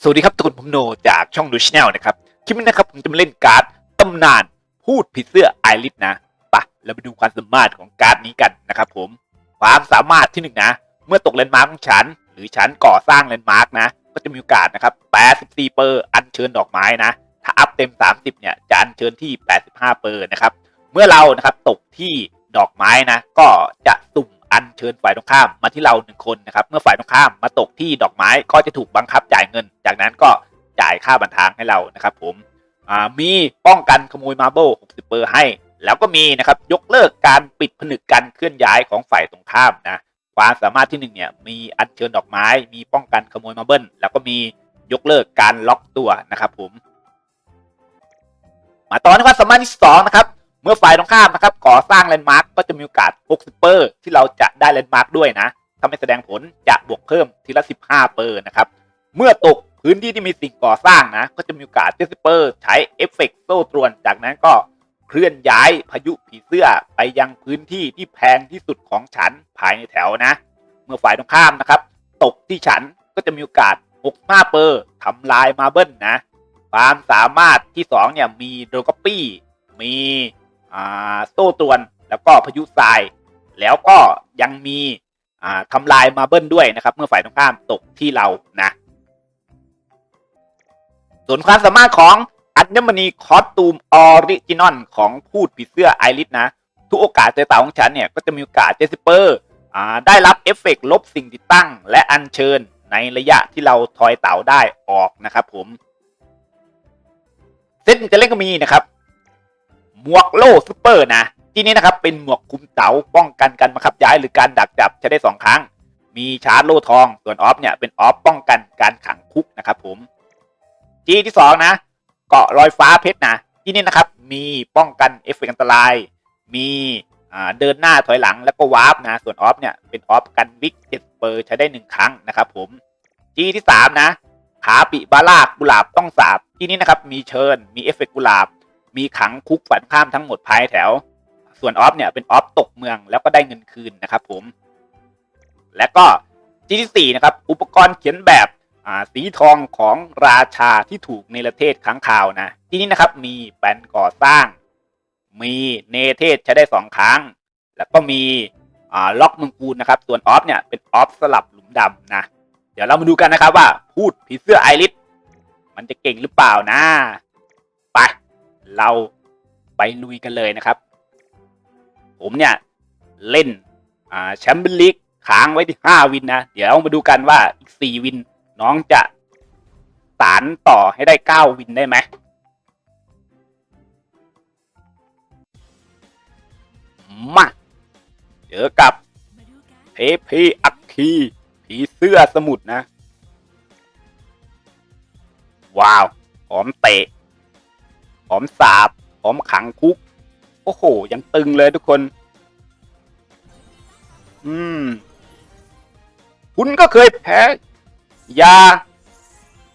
สวัสดีครับทุกคนผมโนจากช่องดูชแนลนะครับ คลิปนี้นะครับ ผมจะมาเล่นการ์ดตำนานพูดผีเสื้อไอริสนะปะเราไปดูความสามารถของการ์ดนี้กันนะครับผม ความสามารถที่หนึ่งนะ เมื่อตกเลนด์มาร์กของฉัน หรือฉันก่อสร้างเลนด์มาร์กนะ ก็จะมีโอกาสนะครับ 84 เปอร์อัญเชิญดอกไม้นะ ถ้าอัพเต็ม 30 เนี่ยจะอัญเชิญที่ 85 เปอร์นะครับ เมื่อเรานะครับตกที่ดอกไม้นะ ก็จะสุ่ม อัญเชิญฝ่ายตรงข้ามมาที่เราหนึ่งคนนะครับเมื่อฝ่ายตรงข้ามมาตกที่ดอกไม้ก็จะถูกบังคับจ่ายเงิน จากนั้นก็จ่ายค่าบันทางให้เรานะครับผมมีป้องกันขโมยมาร์เบิล60เปอร์ให้ แล้วก็มีนะครับยกเลิกการปิดผนึกการเคลื่อนย้ายของฝ่ายตรงข้ามนะความสามารถที่หนึ่งเนี่ยมีอัญเชิญดอกไม้ มีป้องกันขโมยมาเบิลแล้วก็มียกเลิกการล็อกตัวนะครับผมมาต่อนครับสามารถที่สองนะครับ เมื่อฝ่ายตรงข้ามนะครับก่อสร้างแลนด์มาร์กก็จะมีโอกาส60เปอร์ที่เราจะได้แลนด์มาร์กด้วยนะถ้าไม่แสดงผลจะบวกเพิ่มทีละ15เปอร์นะครับเมื่อตกพื้นที่ที่มีสิ่งก่อสร้างนะ ก็จะมีโอกาส70เปอร์ใช้เอฟเฟกต์โซ่ตรวน จากนั้นก็เคลื่อนย้ายพายุผีเสื้อไปยังพื้นที่ที่แพงที่สุดของฉันภายในแถวนะ เมื่อฝ่ายตรงข้ามนะครับ ตกที่ฉันก็จะมีโอกาส65เปอร์ทำลายมาเบิลนะ ความสามารถที่สองเนี่ยมีโดกปี้มี โซ่ตวนแล้วก็พายุทราย แล้วก็ยังมีทำลายมาเบิลด้วยนะครับ เมื่อฝ่ายตรงข้ามตกที่เรานะ ส่วนความสามารถของอัญมณีคอสตูมออริจินอลของพูดผีเสื้อไอริสนะ ทุกโอกาสเจอเต่าของฉันเนี่ย ก็จะมีโอกาสเจสเปอร์ได้รับเอฟเฟกต์ลบสิ่งติดตั้ง และอัญเชิญในระยะที่เราทอยเต่าได้ออกนะครับผมเซตจะเล่นก็มีนะครับ หมวกโล่ซูเปอร์นะ ที่นี้นะครับเป็นหมวกคุมเต๋าป้องกันการบังคับย้ายหรือการดักจับใช้ได้สองครั้ง มีชาร์จโล่ทอง ส่วนออฟเนี่ยเป็นออฟป้องกันการขังคุกนะครับผมจีที่สองนะ เกาะลอยฟ้าเพชรนะ ที่นี่นะครับมีป้องกันเอฟเฟกต์อันตราย มีเดินหน้าถอยหลังแล้วก็วาร์ปนะ ส่วนออฟเนี่ยเป็นออฟกันวิกเจ็ดเปอร์ใช้ได้หนึ่งครั้งนะครับผมจีที่สามนะขาปิบาลากกุหลาบต้องสาบที่นี่นะครับมีเชิญมีเอฟเฟกต์กุหลาบ มีขังคุกฝันข้ามทั้งหมดภายแถว ส่วนออฟเนี่ยเป็นออฟตกเมืองแล้วก็ได้เงินคืนนะครับผม และก็จีที่สี่นะครับอุปกรณ์เขียนแบบสีทองของราชาที่ถูกเนรเทศค้างคาวนะ ที่นี่นะครับมีแปนก่อสร้าง มีเนเทศใช้ได้สองครั้ง แล้วก็มีล็อกมังกูลนะครับ ส่วนออฟเนี่ยเป็นออฟสลับหลุมดำนะเดี๋ยวเรามาดูกันนะครับว่าพูดผีเสื้อไอริสมันจะเก่งหรือเปล่านะ ไป เราไปลุยกันเลยนะครับ ผมเนี่ย เล่นอ่าแชมเปี้ยนลีกค้างไว้ที่ห้าวินนะ เดี๋ยวมาดูกันว่าอีกสี่วินน้องจะสารต่อให้ได้เก้าวินได้ไหมมาเจอกับเทพีอัคคีผีเสื้อสมุทรนะ ว้าวหอมเตะ อมสาบหอมขังคุก โอ้โห ยังตึงเลยทุกคน อืม คุณก็เคยแพ้ยา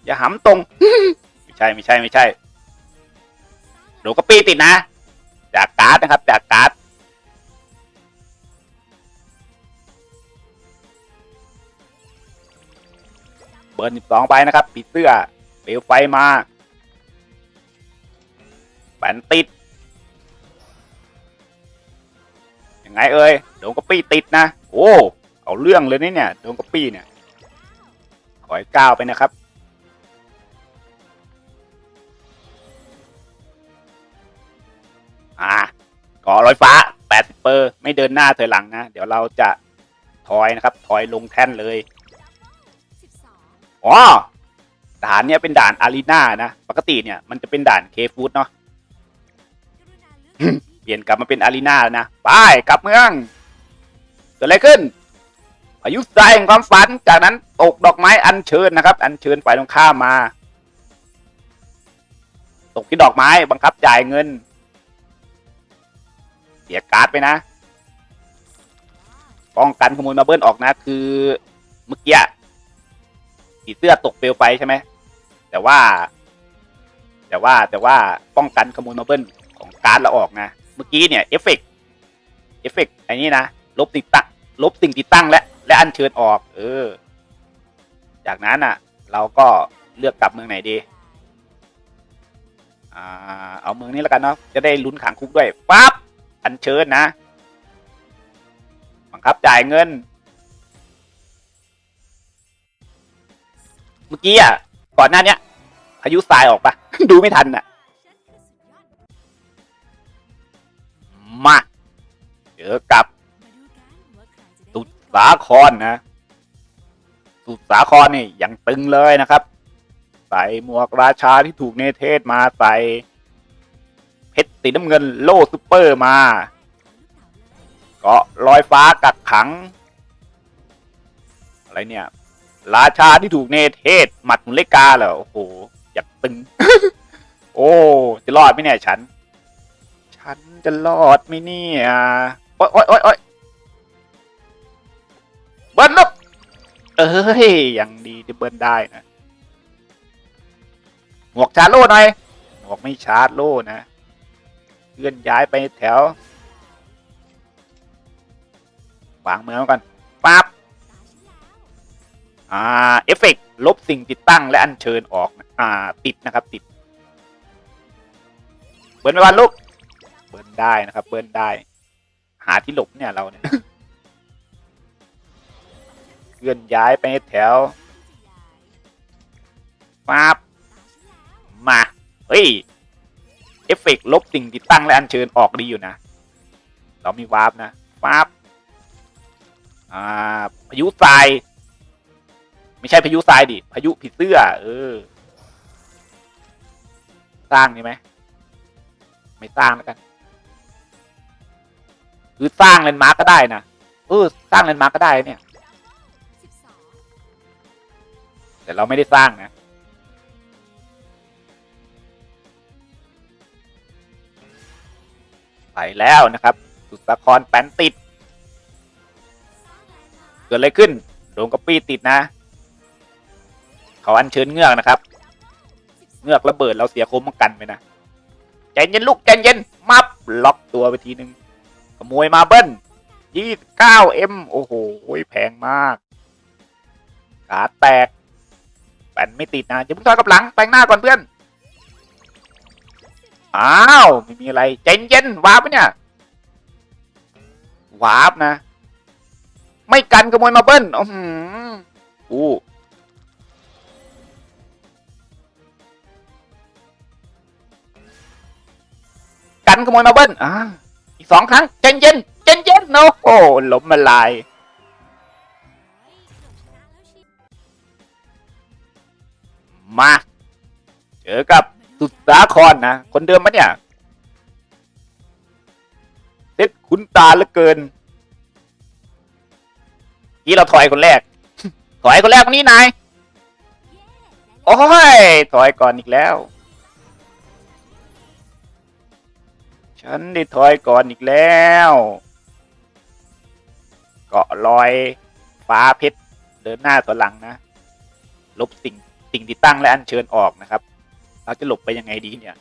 อย่าหำตรง ไม่ใช่ไม่ใช่ไม่ใช่โดก็ปีติดนะ จากการ์ดนะครับ จากการ์ดเบอร์สิบสองไปนะครับปิดเสื้อเปลวไฟมา นติด ยังไงเอ่ยโดนกระปี้ติดนะ โอ้ เอาเรื่องเลยนี่เนี่ยโดนกระปี้เนี่ย ขอยก้าวไปนะครับ อ่าก่อลอยฟ้าแปดเปอร์ ไม่เดินหน้าถอยหลังนะ เดี๋ยวเราจะถอยนะครับ ถอยลงแท่นเลยอ๋อด่านเนี่ยเป็นด่านอารีนานะ ปกติเนี่ยมันจะเป็นด่านเคฟูดเนาะ เปลี่ยนกลับมาเป็นอารีนาแล้วนะ ไปกลับเมืองเกิดอะไรขึ้นพายุทรายแห่งความฝัน จากนั้นตกดอกไม้อัญเชิญนะครับ อัญเชิญฝ่ายตรงข้ามมา ตกที่ดอกไม้บังคับจ่ายเงินเสียการ์ดไปนะ ป้องกันขโมยมาเบิ้ลออกนะ คือเมื่อกี้ผีเสื้อตกเปลวไฟใช่ไหม แต่ว่า แต่ว่าแต่ว่าป้องกันขโมยมาเบิ้ล ของการ์ดเราออกนะ เมื่อกี้เนี่ยเอฟเฟกเอฟเฟกไอ้นี่นะ ลบติดตั้งลบสิ่งติดตั้งและและอัญเชิญออก เออ จากนั้นอะ เราก็เลือกกลับเมืองไหนดีอ่าเอาเมืองนี้แล้วกันเนาะจะได้ลุ้นขังคุกด้วยปั๊บอันเชิญนะบังคับจ่ายเงิน เมื่อกี้อะก่อนหน้าเนี้ยพายุทรายออกปะดูไม่ทันอะ อกับสุดสาครนะ สุดสาครนี่ยังตึงเลยนะครับ ใส่หมวกราชาที่ถูกเนเธศมาใส่เพชรสีน้ำเงินโล่ซูเปอร์มา เกาะลอยฟ้ากักขัง อะไรเนี่ย ราชาที่ถูกเนเธศหมัดหนุนเลกาเหรอโอ้โหอยากตึง โอ้ จะรอดไหมเนี่ยฉัน ฉันจะรอดไหมเนี่ย โอ๊ยโอ๊ยโอ๊ยโอ๊ยเบิ้ลลูกเอ้ยยังดีที่เบิ้ลได้นะหมวกชาร์โล่หน่อยหมวกไม่ชาร์จโล่นะเคลื่อนย้ายไปแถววางมือไว้ก่อนปั๊บอ่าเอฟเฟกลบสิ่งติดตั้งและอัญเชิญออกนะอ่าติดนะครับติด เบิร์นไปวันลูกเบิร์นได้นะครับ เบิร์นได้ หาที่หลบเนี่ยเราเนี่ยเคลื่อนย้ายไปแถวปั๊บมา เฮ้ย เอฟเฟกต์ลบสิ่งติดตั้งและอัญเชิญออกดีอยู่นะ เรามีวาร์ปนะปั๊บอ่าพายุทราย ไม่ใช่พายุทรายดิ พายุผีเสื้อ เออ สร้างนี่ไหม ไม่สร้างแล้วกัน คือสร้างเลนมาร์กก็ได้นะเออสร้างเลนมาร์กก็ได้เนี่ย แต่เราไม่ได้สร้างนะ ไปแล้วนะครับ สุดสาครแปนติด เกิดอะไรขึ้น โดนกระปี้ติดนะ เขาอัญเชิญเงือกนะครับเงือกระเบิดเราเสียโคมป้องกันไปนะใจเย็นลูกใจเย็นมับล็อกตัวไปทีหนึ่ง ขโมยมาเบิ้ลยี่สิบเก้าเอ็มโอ้โหแพงมากขาแตกแปนไม่ติดนะอย่าเพิ่งถอยกับหลังแต่งหน้าก่อนเพื่อนอ้าวไม่มีอะไรใจเย็นวาร์ปเนี่ยวาร์ปนะ ไม่กันขโมยมาเบิ้ลอือหืออู้กันขโมยมาเบิ้ลอ่า สองครั้งเจนเย็นเจนเย็นโอ้โหล้มละลายมาเจอกับสุดสาครนะ คนเดิมปะเนี่ยเด็ดคุ้นตาเหลือเกินนี่เราถอยคนแรก ถอยคนแรกคนนี้นาย โอ้ย ถอยก่อนอีกแล้ว ฉันได้ถอยก่อนอีกแล้ว เกาะลอยฟ้าเพชรเดินหน้าต่อหลังนะ ลบสิ่งสิ่งที่ตั้งและอัญเชิญออกนะครับ เราจะหลบไปยังไงดีเนี่ย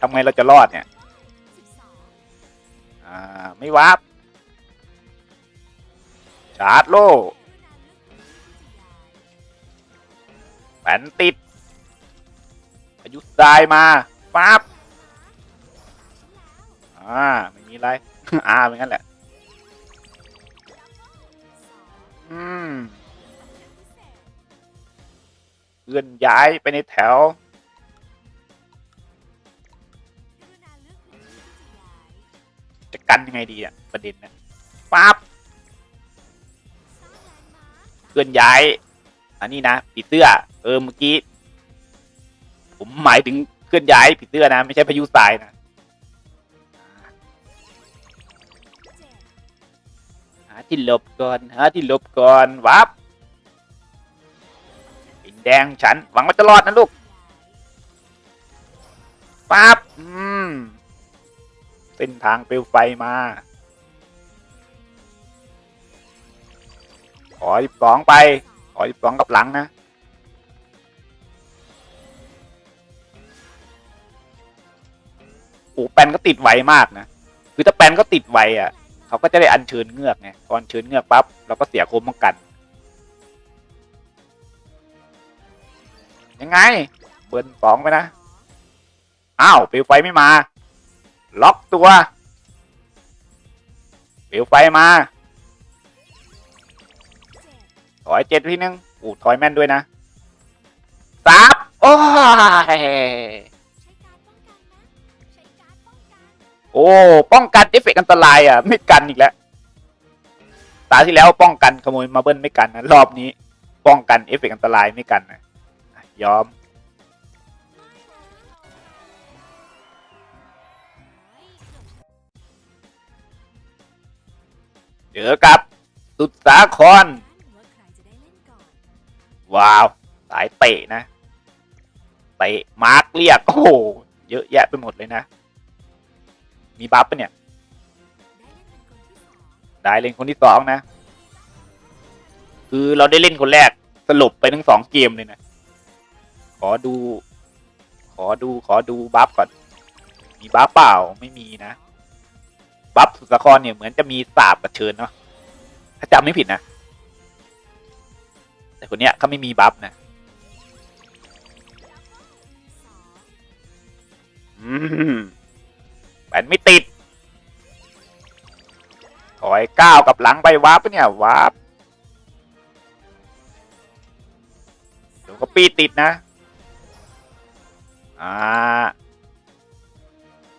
ทำไงเราจะรอดเนี่ย อ่า ไม่วาร์ปชาร์จโล่แผ่นติดพายุทรายมาปั๊บ อ่าไม่มีไร อ่าเป็นงั้นแหละ อืมเคลื่อนย้ายไปในแถว จะกันยังไงดีอะ ประเด็นนะปั๊บเคลื่อนย้าย อันนี้นะผีเสื้อ เออเมื่อกี้ ผมหมายถึงเคลื่อนย้ายผีเสื้อนะ ไม่ใช่พายุทรายนะ ที่หลบก่อนหาที่หลบก่อนวับอินแดงฉันหวังว่าจะรอดนะลูกปั๊บอืมเส้นทางเปลวไฟมาขอสิบสองไป ขอสิบสองกับหลังนะโอ้แปนก็ติดไวมากนะ คือถ้าแปนก็ติดไวอะ เขาก็จะได้อัญเชิญเงือกไงพออัญเชิญเงือกปั๊บเราก็เสียโคมป้องกัน ยังไงเบิร์นสองไปนะ อ้าวเปลวไฟไม่มา ล็อกตัวเปลวไฟมา ถอยเจ็ดทีนึงอู้ถอยแม่นด้วยนะซับโอ้ย โอ้ป้องกันเอฟเฟกต์อันตรายอะ ไม่กันอีกแล้วตาที่แล้วป้องกันขโมยมาเบิ้ลไม่กันนะรอบนี้ ป้องกันเอฟเฟกต์อันตรายไม่กันนะยอมเจอกับสุดสาครว้าว สายเตะนะ เตะมาร์กเรียก โอ้โห เยอะแยะไปหมดเลยนะ มีบัฟปะเนี่ย ได้เล่นคนที่สองนะ คือเราได้เล่นคนแรกสรุปไปทั้งสองเกมเลยนะ ขอดู ขอดูขอดูบัฟก่อน มีบัฟเปล่าไม่มีนะ บัฟสุสาครเนี่ยเหมือนจะมีสาบกับเชิญเนาะถ้าจำไม่ผิดนะ แต่คนเนี้ยเขาไม่มีบัฟนะอืม แบนไม่ติดถอยก้าวกับหลังไปวาร์ปปะเนี่ยวาร์ปเดี๋ยวก็ปีติดนะ อ่า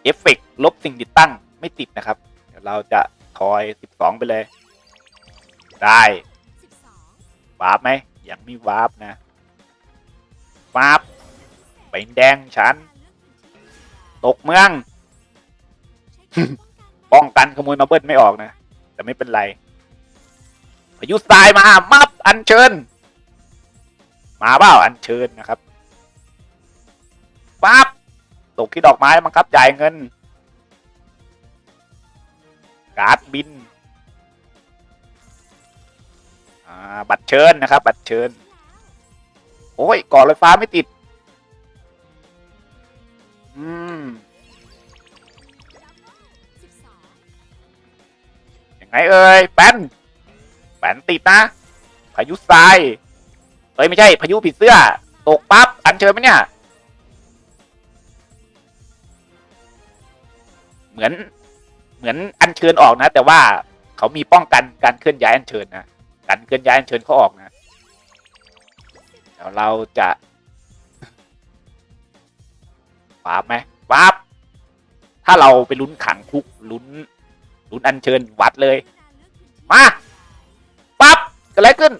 เอฟเฟกลบสิ่งติดตั้งไม่ติดนะครับ เดี๋ยวเราจะถอยสิบสองไปเลย ได้วาร์ปไหมยังไม่วาร์ปนะวาร์ปเป็นแดงฉัน ตกเมือง ป้องกันขโมยมาเบิ้ลไม่ออกนะ แต่ไม่เป็นไรพายุทรายมา มับอัญเชิญ มาเปล่าอัญเชิญนะครับปั๊บตกที่ดอกไม้บังคับจ่ายเงิน การ์ดบิน อ่า บัตรเชิญนะครับ บัตรเชิญ โอ้ยก่อลอยฟ้าไม่ติด อืม ไงเอ่ยแปนแปนติดนะ พายุทรายเอ้ยไม่ใช่ พายุผีเสื้อ ตกปั๊บ อันเชิญไหมเนี่ย เหมือน เหมือนอันเชิญออกนะ แต่ว่าเขามีป้องกันการเคลื่อนย้ายอันเชิญนะการเคลื่อนย้ายอันเชิญเขาออกนะเดี๋ยวเราจะวาร์ปไหมวาร์ปถ้าเราไปลุ้นขังคุกลุ้น ลุ้นอันเชิญวัดเลย มาปั๊บเกิดอะไรขึ้น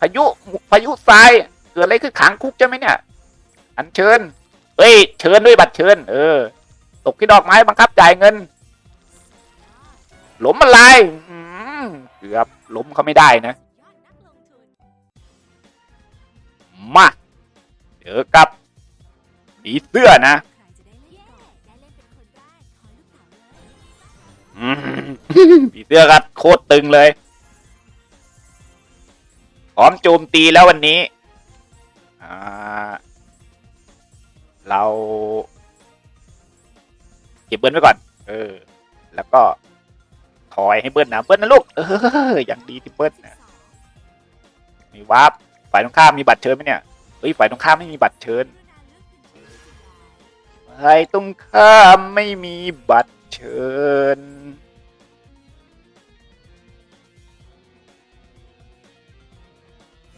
พายุพายุทรายเกิดอะไรขึ้นขังคุกใช่ไหมเนี่ย อันเชิญ เอ้ย เชิญด้วยบัตรเชิญ เออ ตกที่ดอกไม้บังคับจ่ายเงิน หล้มอะไรเกือบล้มเขาไม่ได้นะมาเจอกับผีเสื้อนะ ผีเสื้อกัดโคตรตึงเลยพร้อมโจมตีแล้ววันนี้ เรา เก็บเบิ้ลไว้ก่อน เออ แล้วก็ถอยให้เบิ้ลนะเบิ้ลนะลูก เออ อย่างดีที่เบิ้ลนะมีวาร์ปฝ่ายตรงข้ามมีบัตรเชิญไหมเนี่ย เฮ้ย ฝ่ายตรงข้ามไม่มีบัตรเชิญฝ่ายตรงข้ามไม่มีบัตรเชิญ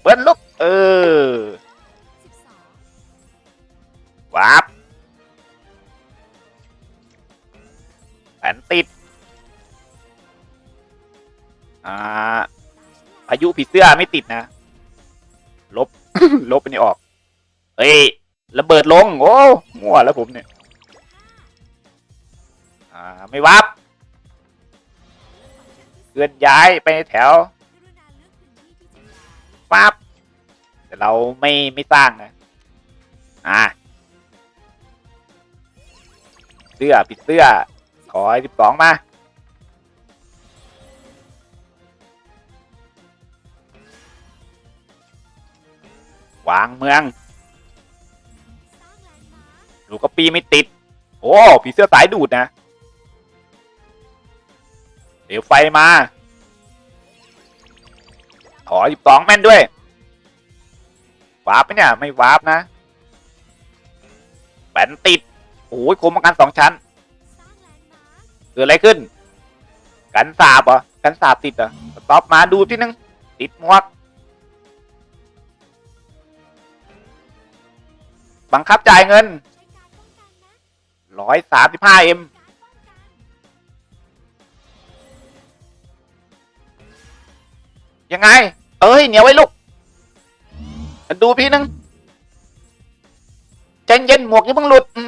เบิ้ลลูกเออวาร์ปแผนติด อ่าพายุผีเสื้อไม่ติดนะ ลบ ลบไปนี่ออกเฮ้ยระเบิดลง โอ้มั่วแล้วผมเนี่ย อ่า ไม่วับเคลื่อนย้ายไปในแถว ปั๊บแต่เราไม่ไม่สร้างนะอ่าเสื้อปิดเสื้อขอสิบสองมาวางเมืองลูกกระปีไม่ติด โอ้ผีเสื้อสายดูดนะ เดี๋ยวไฟมา ขอสิบสองแม่นด้วยวาร์ปไหมเนี่ย ไม่วาร์ปนะแปนติด โอ้ยโคมป้องกันสองชั้นเกิดอะไรขึ้น กันสาบเหรอกันสาบติดเหรอสต็อปมาดูที่นึง ติดมวกบังคับจ่ายเงินร้อยสามสิบห้าเอ็ม ยังไง เอ้ยเหนียวไว้ลูก ดูพี่นึงใจเย็นหมวกยังเพิ่งหลุด อื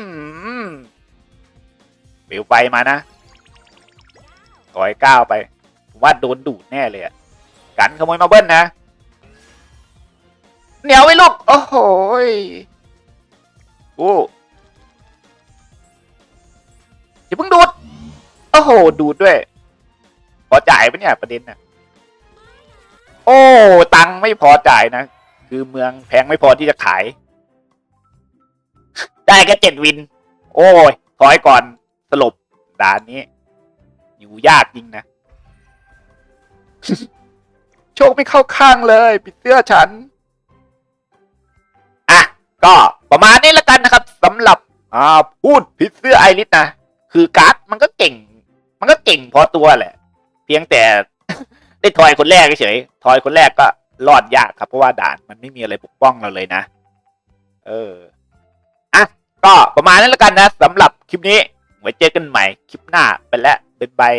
มเปลวไฟมานะถอยก้าวไป ผมว่าโดนดูดแน่เลยอะกันขโมยมาเบิ้ลนะ เหนียวไว้ลูก โอ้โหยโอ้อย่าเพิ่งดูด โอ้โห ดูดด้วย พอจ่ายปะเนี่ยประเด็นน่ะ โอ้ ตังค์ไม่พอจ่ายนะ คือเมืองแพงไม่พอที่จะขาย ได้แค่เจ็ดวิน โอ้ยถอยก่อนสลบด่านนี้ อยู่ยากจริงนะ โชคไม่เข้าข้างเลย ปิดเสื้อฉัน อะ ก็ประมาณนี้ล้วกันนะครับสำหรับ อ่า พูดผิดเสื้อไอริสนะ คือการ์ดมันก็เก่ง มันก็เก่งพอตัวแหละ เพียงแต่ ได้ทอยคนแรกเฉยทอยคนแรกก็รอดยากครับเพราะว่าด่านมันไม่มีอะไรปกป้องเราเลยนะ เอออะก็ประมาณนั้นแล้วกันนะสำหรับคลิปนี้ไว้เจอกันใหม่คลิปหน้าไปแล้วบ๊ายบาย